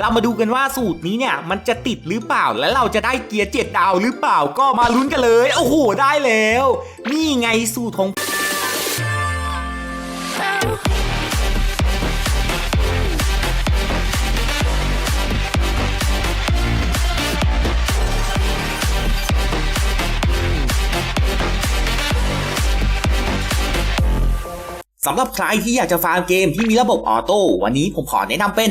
เรามาดูกันว่าสูตรนี้เนี่ยมันจะติดหรือเปล่าและเราจะได้เกียร์เจ็ดดาวหรือเปล่าก็มาลุ้นกันเลย โอ้โหได้แล้ว นี่ไงสูตรของสำหรับใครที่อยากจะฟาร์มเกมที่มีระบบออโต้วันนี้ผมขอแนะนำเป็น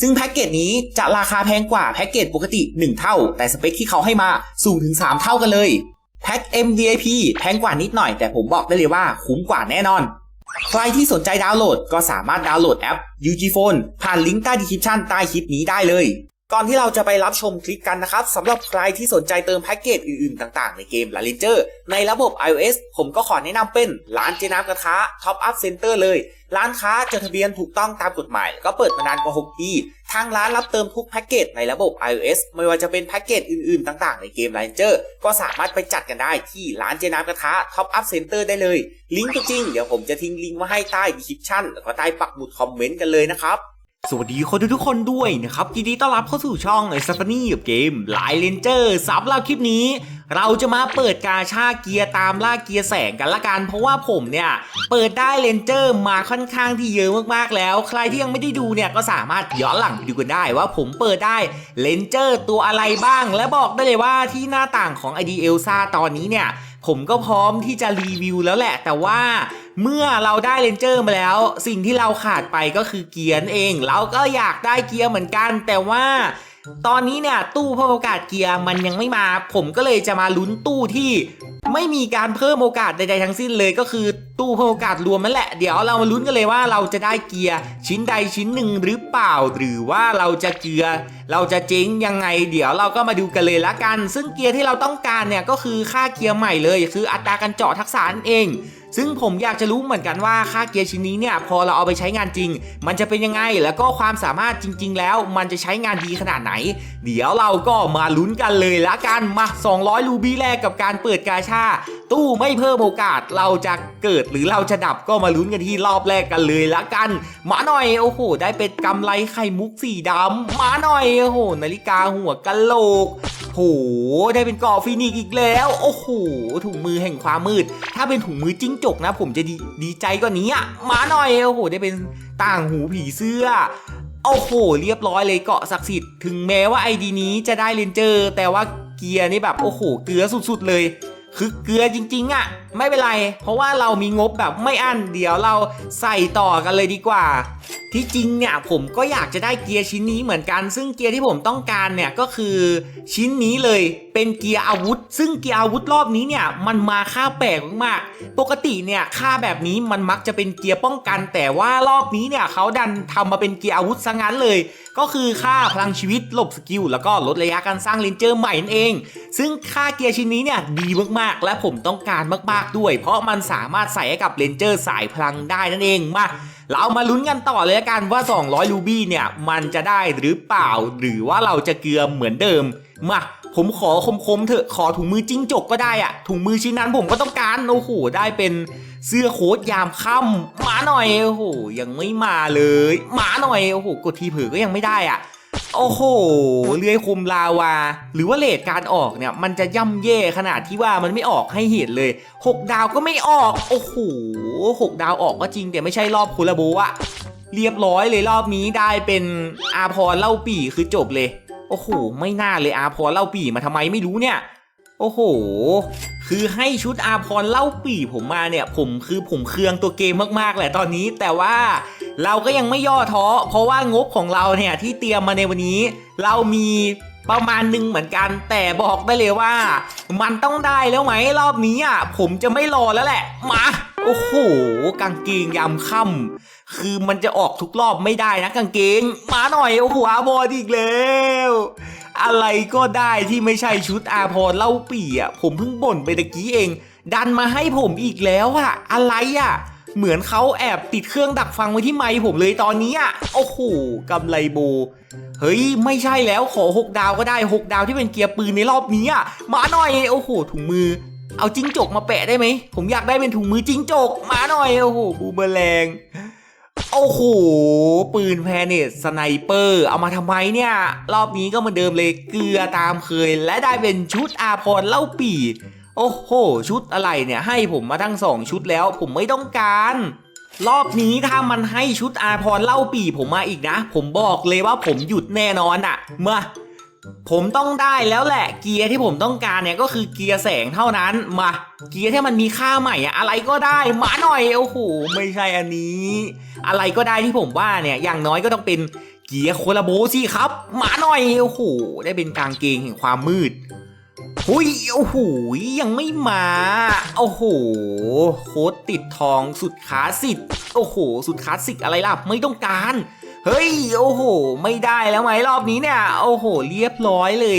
ซึ่งแพ็กเกจนี้จะราคาแพงกว่าแพ็กเกจปกติ 1 เท่า แต่สเปคที่เขาให้มาสูงถึง 3 เท่ากันเลยแพ็ก MVIP แพงกว่านิดหน่อย แต่ผมบอกได้เลยว่าคุ้มกว่าแน่นอน ใครที่สนใจดาวน์โหลดก็สามารถดาวน์โหลดแอป UG Phone ผ่านลิงก์ใต้ดีคริปชันใต้คลิปนี้ได้เลย ก่อนที่เราจะไปรับชมคลิปกันนะครับสำหรับใครที่สนใจเติมแพ็กเกจอื่นๆ ต่างๆ ในเกม La Ranger ในระบบ iOS ผมก็ขอแนะนำเป็นร้านเจน้ำกระทะ Top Up Center เลย ร้านค้าจดทะเบียนถูกต้องตามกฎหมาย แล้วก็เปิดมานานกว่า 6 ปี ทางร้านรับเติมทุกแพ็กเกจในระบบ iOS ไม่ว่าจะเป็นแพ็กเกจอื่นๆ ต่างๆ ในเกม La Ranger ก็สามารถไปจัดกันได้ที่ร้านเจน้ำกระทะ Top Up Center ได้เลย ลิงก์ตัวจริง เดี๋ยวผมจะทิ้งลิงก์ไว้ให้ใต้ดีคริปชั่นแล้วก็ใต้ปักหมุดคอมเมนต์กันเลยนะครับ สวัสดีคนทุกคนด้วยนะครับยินดีต้อนรับเข้าสู่ช่องไอซัฟนี่กับเกมไลเลนเจอร์สำหรับคลิปนี้ เราจะมาเปิดกาชาเกียร์ตามล่าเกียร์แสงกันละกันเพราะว่าผมเนี่ย เปิดได้เลนเจอร์มาค่อนข้างที่เยอะมากๆแล้ว ใครที่ยังไม่ได้ดูเนี่ยก็สามารถย้อนหลังไปดูกันได้ว่าผมเปิดได้เลนเจอร์ตัวอะไรบ้าง และบอกได้เลยว่าที่หน้าต่างของ ID e l s a ตอนนี้เนี่ย ผมก็พร้อมที่จะรีวิวแล้วแหละ แต่ว่าเมื่อเราได้เลนเจอร์มาแล้ว สิ่งที่เราขาดไปก็คือเกียร์เอง เราก็อยากได้เกียร์เหมือนกัน แต่ว่าตอนนี้เนี่ยตู้พิ่มโอกาศเกียร์มันยังไม่มา ผมก็เลยจะมาลุ้นตู้ที่ ไม่มีการเพิ่มโอกาสใดๆทั้งสิ้นเลยก็คือตู้เพิ่มโอกาสรวมนั่นแหละ เดี๋ยวเรามาลุ้นกันเลยว่าเราจะได้เกียร์ชิ้นใดชิ้นหนึ่งหรือเปล่า หรือว่าเราจะเกียร์เราจะเจ๊งยังไง เดี๋ยวเราก็มาดูกันเลยละกัน ซึ่งเกียร์ที่เราต้องการเนี่ยก็คือค่าเกียร์ใหม่เลย คืออัตราการเจาะทักษะนั่นเอง ซึ่งผมอยากจะรู้เหมือนกันว่าค่าเกียร์ชิ้นนี้เนี่ยพอเราเอาไปใช้งานจริง มันจะเป็นยังไงแล้วก็ความสามารถจริง ๆ แล้วมันจะใช้งานดีขนาดไหน เดี๋ยวเราก็มาลุ้นกันเลยละกันมา 200 รูบี้แรกกับการเปิดกาชาตู้ไม่เพิ่มโอกาสเราจะเกิดหรือเราจะดับก็มาลุ้นกันที่รอบแรกกันเลยละกัน มาหน่อยโอ้โห ได้เป็นกำไรไข่มุกสีดำมาหน่อยโอ้โหนาฬิกาหัวกะโหลก โหได้เป็นกอฟินิกซ์อีกแล้ว โอ้โหถุงมือแห่งความมืด ถ้าเป็นถุงมือจิ้งจกนะ ผมจะดีดีใจกว่านี้อะมาหน่อยโอ้โหได้เป็นต่างหูผีเสื้อโอ้โหเรียบร้อยเลยเกาะศักดิ์สิทธิ์ถึงแม้ว่าไอดีนี้จะได้เลนเจอร์ แต่ว่าเกียร์นี่แบบโอ้โหเกลือสุดๆเลยคือเกลือจริงๆอะ่ะ ไม่เป็นไร เพราะว่าเรามีงบแบบไม่อั้นเดี๋ยวเราใส่ต่อกันเลยดีกว่า ที่จริงเนี่ยผมก็อยากจะได้เกียร์ชิ้นนี้เหมือนกัน ซึ่งเกียร์ที่ผมต้องการเนี่ยก็คือชิ้นนี้เลยเป็นเกียร์อาวุธ ซึ่งเกียร์อาวุธรอบนี้เนี่ยมันมาค่าแปลกมากๆ ปกติเนี่ยค่าแบบนี้มันมักจะเป็นเกียร์ป้องกัน แต่ว่ารอบนี้เนี่ยเขาดันทำมาเป็นเกียร์อาวุธซะงั้นเลย ก็คือค่าพลังชีวิตหลบสกิลแล้วก็ลดระยะการสร้างเลนเจอร์ใหม่นั่นเอง ซึ่งค่าเกียร์ชิ้นนี้เนี่ยดีมากๆ และผมต้องการมากๆด้วย เพราะมันสามารถใส่ให้กับเลนเจอร์สายพลังได้นั่นเองมา เรามาลุ้นกันต่อเลยละกันว่า 200 รูบี้เนี่ย มันจะได้หรือเปล่า หรือว่าเราจะเกลือเหมือนเดิม มา ผมขอคมๆเถอะขอถุงมือจิ้งจกก็ได้อะถุงมือชิ้นนั้นผมก็ต้องการโอ้โหได้เป็นเสื้อโค้ทยามค่ำมาหน่อยโอ้โหยังไม่มาเลย มาหน่อยโอ้โหกดทีเผือก็ยังไม่ได้อะ โอ้โห เลื้อยคมลาวา หรือว่าเลทการออกเนี่ย มันจะย่ำแย่ขนาดที่ว่ามันไม่ออกให้เห็นเลย 6 ดาวก็ไม่ออก โอ้โห6ดาวออกก็จริงแต่ไม่ใช่รอบคุระโบอะเรียบร้อยเลยรอบนี้ได้เป็นอาพรเล่าปี่คือจบเลย โอ้โห ไม่น่าเลยอาพรเล่าปี่มาทำไมไม่รู้เนี่ย โอ้โห คือให้ชุดอาพรเล่าปี่ผมมาเนี่ย ผมคือผมเคืองตัวเกมมากๆแหละตอนนี้แต่ว่า เราก็ยังไม่ย่อท้อเพราะว่างบของเราเนี่ยที่เตรียมมาในวันนี้ เรามีประมาณหนึ่งเหมือนกัน แต่บอกได้เลยว่า มันต้องได้แล้วไหมรอบนี้อะผมจะไม่รอแล้วแหละ มาโอ้โหกางเกงยามค่ำคือมันจะออกทุกรอบไม่ได้นะกางเกง มาหน่อยโอ้โหอาบอดอีกแล้วอะไรก็ได้ที่ไม่ใช่ชุดอาพรเล่าปี่อะผมเพิ่งบ่นไปตะกี้เอง ดันมาให้ผมอีกแล้วอะ อะไรอะ เหมือนเขาแอบติดเครื่องดักฟังไว้ที่ไมค์ผมเลยตอนนี้อะโอ้โหกำไรโบ เฮ้ย ไม่ใช่แล้วขอ 6 ดาวก็ได้ 6 ดาวที่เป็นเกียร์ปืนในรอบนี้อะมาหน่อยโอ้โหถุงมือ เอาจิ้งจกมาแปะได้ไหม ผมอยากได้เป็นถุงมือจิ้งจก มาหน่อย โอ้โหบูเบอแรงโอ้โห ปืนแพเนตสไนเปอร์ เอามาทำไมเนี่ย รอบนี้ก็เหมือนเดิมเลยเกลือตามเคย และได้เป็นชุดอาพรเล่าปี โอ้โห ชุดอะไรเนี่ย ให้ผมมาทั้งสองชุดแล้ว ผมไม่ต้องการ รอบนี้ถ้ามันให้ชุดอาพรเล่าปีผมมาอีกนะ ผมบอกเลยว่าผมหยุดแน่นอนอะมาผมต้องได้แล้วแหละ เกียร์ที่ผมต้องการเนี่ยก็คือเกียร์แสงเท่านั้นมา เกียร์ที่มันมีค่าใหม่อะอะไรก็ได้มาหน่อยโอ้โหไม่ใช่อันนี้ อะไรก็ได้ที่ผมว่าเนี่ยอย่างน้อยก็ต้องเป็นเกียร์โคลาโบสิครับมาหน่อยโอ้โหได้เป็นกางเกงแห่งความมืด หุยโอ้โหยังไม่มา โอ้โห โค้ดติดทองสุดคลาสสิกโอ้โห สุดคลาสสิกอะไรล่ะ ไม่ต้องการ เฮ้ย โอ้โห ไม่ได้แล้วไหมรอบนี้เนี่ย โอ้โห เรียบร้อยเลย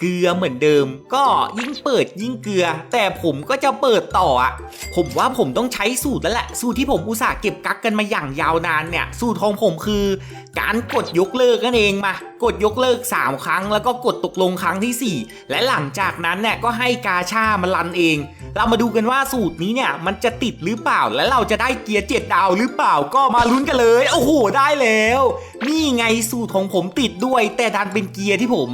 เกลือเหมือนเดิม ก็ยิ่งเปิดยิ่งเกลือ แต่ผมก็จะเปิดต่ออะผมว่าผมต้องใช้สูตรแล้วแหละ สูตรที่ผมอุตส่าห์เก็บกักกันมาอย่างยาวนานเนี่ย สูตรของผมคือ การกดยกเลิกนั่นเองมา กดยกเลิก 3 ครั้ง แล้วก็กดตกลงครั้งทีสี่4 และหลังจากนั้นเนี่ยก็ให้กาชามันรันเอง เรามาดูกันว่าสูตรนี้เนี่ยมันจะติดหรือเปล่าและเราจะได้เกียร์เจ็ดดาวหรือเปล่าก็มาลุ้นกันเลยโอ้โหได้แล้ว นี่ไงสูตรของผมติดด้วย แต่ดันเป็นเกียร์ที่ผม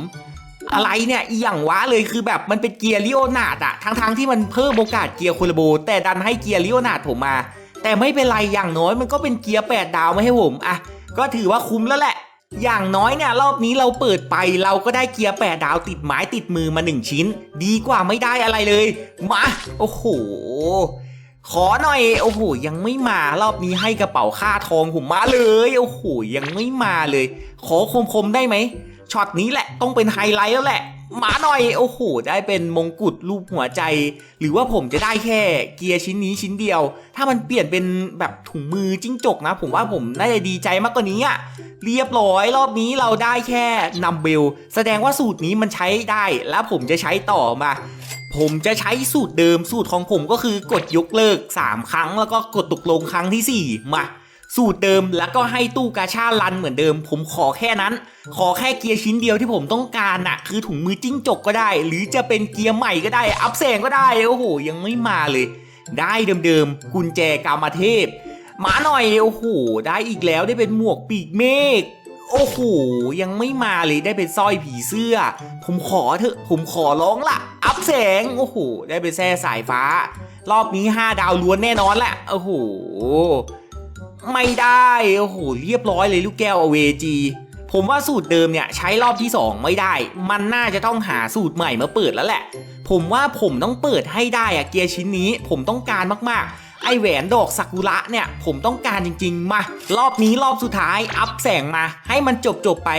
อะไรเนี่ยอีหยังวะเลยคือแบบมันเป็นเกียร์ลิโอนาร์ดอะทั้งๆที่มันเพิ่มโอกาสเกียร์โคลาโบ แต่ดันให้เกียร์ลิโอนาดผมมา แต่ไม่เป็นไรอย่างน้อยมันก็เป็นเกียร์ 8 ดาวไมาให้ผมอะก็ถือว่าคุ้มแล้วแหละ อย่างน้อยเนี่ยรอบนี้เราเปิดไปเราก็ได้เกียร์ 8 ดาวติดไม้ติดมือมา 1 ชิ้น ดีกว่าไม่ได้อะไรเลย มา โอ้โหขอหน่อย โอ้โห ยังไม่มารอบนี้ให้กระเป๋าค่าทองผมมาเลย โอ้โห ยังไม่มาเลย ขอคมๆได้ไหม ช็อตนี้แหละต้องเป็นไฮไลท์แล้วแหละ มาหน่อย โอ้โห ได้เป็นมงกุฎรูปหัวใจ หรือว่าผมจะได้แค่เกียร์ชิ้นนี้ชิ้นเดียว ถ้ามันเปลี่ยนเป็นแบบถุงมือจิ้งจกนะ ผมว่าผมน่าจะดีใจมากกว่านี้อะเรียบร้อยรอบนี้เราได้แค่นัมเบล แสดงว่าสูตรนี้มันใช้ได้ แล้วผมจะใช้ต่อมาผมจะใช้สูตรเดิมสูตรของผมก็คือกดยกเลิก 3 ครั้ง แล้วก็กดตกลงครั้งทีสี่4 มา สูตรเดิมแล้วก็ให้ตู้กาชารันเหมือนเดิม ผมขอแค่นั้น ขอแค่เกียร์ชิ้นเดียวที่ผมต้องการน่ะ คือถุงมือจิ้งจกก็ได้ หรือจะเป็นเกียร์ใหม่ก็ได้ อัพแสงก็ได้โอ้โหยังไม่มาเลย ได้เดิมๆกุญแจกามาเทพมาหน่อยโอ้โหได้อีกแล้วได้เป็นหมวกปีกเมฆโอ้โหยังไม่มาเลยได้เป็นสร้อยผีเสื้อ ผมขอเถอะผมขอร้องละอัพแสงโอ้โหได้เป็นแส้สายฟ้า รอบนี้ 5 ดาวล้วนแน่นอนแหละโอ้โห ไม่ได้ โอ้โห เรียบร้อยเลยลูกแก้วอเวจีผมว่าสูตรเดิมเนี่ยใช้รอบที่ 2 ไม่ได้ มันน่าจะต้องหาสูตรใหม่มาเปิดแล้วแหละ ผมว่าผมต้องเปิดให้ได้อะเกียร์ชิ้นนี้ ผมต้องการมากๆไอแหวนดอกซากุระเนี่ย ผมต้องการจริง ๆ มา รอบนี้รอบสุดท้ายอัพแสงมา ให้มันจบจบไป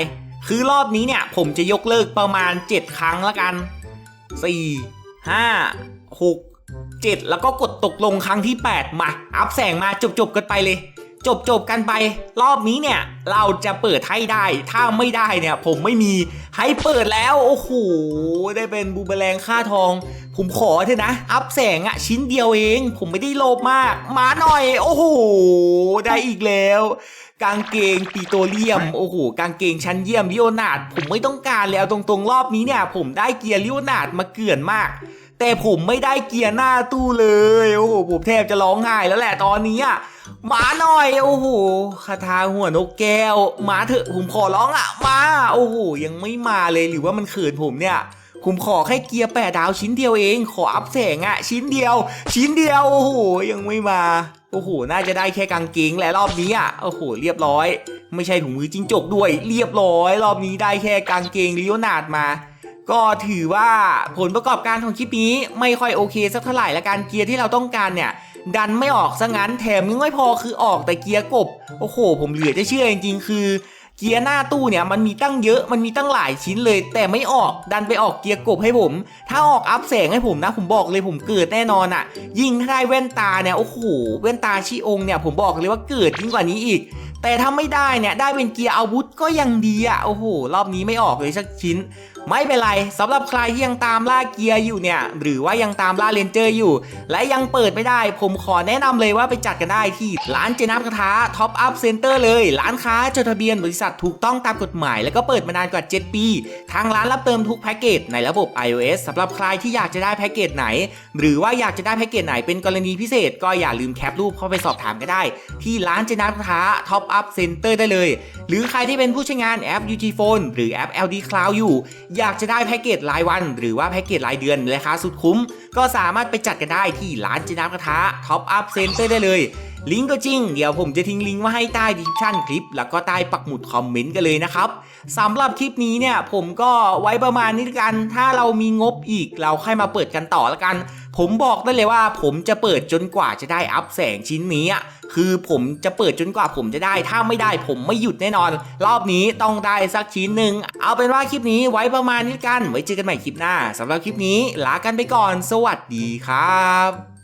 คือรอบนี้เนี่ย ผมจะยกเลิกประมาณ 7 ครั้งละกัน 4 5 6 7 แล้วก็กดตกลงครั้งที่ 8 มา อัพแสงมาจบจบกันไปเลย จบจบๆกันไป รอบนี้เนี่ย เราจะเปิดให้ได้ ถ้าไม่ได้เนี่ย ผมไม่มีให้เปิดแล้ว โอ้โห ได้เป็นบูเบแรงค่าทอง ผมขอเถอะนะ อัพแสงอะชิ้นเดียวเอง ผมไม่ได้โลภมาก มาหน่อย โอ้โห ได้อีกแล้วกางเกงปีโตเลียม โอ้โห กางเกงชั้นเยี่ยมลิโอนาร์ดผมไม่ต้องการแล้วตรงๆ รอบนี้เนี่ย ผมได้เกียร์ลิโอนาร์ดมาเกลื่อนมาก แต่ผมไม่ได้เกียร์หน้าตู้เลย โอ้โห ผมแทบจะร้องไห้แล้วแหละตอนนี้อะ มาหน่อย โอ้โหคาถาหัวนกแก้วมาเถอะผมขอร้องอะมาโอ้โหยังไม่มาเลยหรือว่ามันเขินผมเนี่ย ผมขอแค่เกียร์แปดดาวชิ้นเดียวเอง ขออัพแสงอะชิ้นเดียว ชิ้นเดียวโอ้โหยังไม่มาโอ้โห น่าจะได้แค่กางเกงแหละรอบนี้อะโอ้โห เรียบร้อย ไม่ใช่ถุงมือจิ้งจกด้วย เรียบร้อย รอบนี้ได้แค่กางเกงลิโอนาดมา ก็ถือว่าผลประกอบการของคลิปนี้ไม่ค่อยโอเคสักเท่าไหร่และการเกียร์ที่เราต้องการเนี่ย ดันไม่ออกซะงั้นแถมยังไม่พอคือออกแต่เกียร์กบ โอ้โห ผมเหลือจะเชื่อจริงๆคือเกียร์หน้าตู้เนี่ยมันมีตั้งเยอะมันมีตั้งหลายชิ้นเลย แต่ไม่ออกดันไปออกเกียร์กบให้ผม ถ้าออกอัพแสงให้ผมนะ ผมบอกเลยผมเกิดแน่นอนอะ่ะ ยิ่งถ้าได้แว่นตาเนี่ยโอ้โหแว่นตาชีองค์เนี่ยผมบอกเลยว่าเกิดยิ่งกว่านี้อีก แต่ถ้าไม่ได้เนี่ยได้เป็นเกียร์อาวุธก็ยังดีอะ่ะโอ้โหรอบนี้ไม่ออกเลยสักชิ้น ไม่เป็นไรสำหรับใครที่ยังตามล่าเกียร์อยู่เนี่ย หรือว่ายังตามล่าเลนเจอร์อยู่ และยังเปิดไม่ได้ ผมขอแนะนำเลยว่าไปจัดกันได้ที่ร้านเจนับกระทะท็อปอัพเซ็นเตอร์เลย ร้านค้าจดทะเบียนบริษัทถูกต้องตามกฎหมาย แล้วก็เปิดมานานกว่า 7 ปี ทางร้านรับเติมทุกแพ็กเกจในระบบ iOS สำหรับใครที่อยากจะได้แพ็กเกจไหน หรือว่าอยากจะได้แพ็กเกจไหนเป็นกรณีพิเศษ ก็อย่าลืมแคปรูปเข้าไปสอบถามก็ได้ ที่ร้านเจนับกระทะท็อปอัพเซ็นเตอร์ได้เลย หรือใครที่เป็นผู้ใช้งานแอป UG Phone หรือแอป LD Cloud อยู่อยากจะได้แพ็กเกจรายวัน หรือว่าแพ็กเกจรายเดือนราคาสุดคุ้ม ก็สามารถไปจัดกันได้ที่ร้านเจนับกระทะท็อปอัพเซ็นเตอร์ได้เลย ลิงก์ก็จริง เดี๋ยวผมจะทิ้งลิงก์ไว้ให้ใต้ดีสคริปชั่นคลิป แล้วก็ใต้ปักหมุดคอมเมนต์กันเลยนะครับสำหรับคลิปนี้เนี่ยผมก็ไว้ประมาณนี้กัน ถ้าเรามีงบอีกเราค่อยมาเปิดกันต่อละกัน ผมบอกได้เลยว่า ผมจะเปิดจนกว่าจะได้อัพแสงชิ้นนี้อะคือผมจะเปิดจนกว่าผมจะได้ ถ้าไม่ได้ผมไม่หยุดแน่นอน รอบนี้ต้องได้สักชิ้นหนึ่งเอาเป็นว่าคลิปนี้ไว้ประมาณนี้กัน ไว้เจอกันใหม่คลิปหน้าสำหรับคลิปนี้ลากันไปก่อน สวัสดีครับ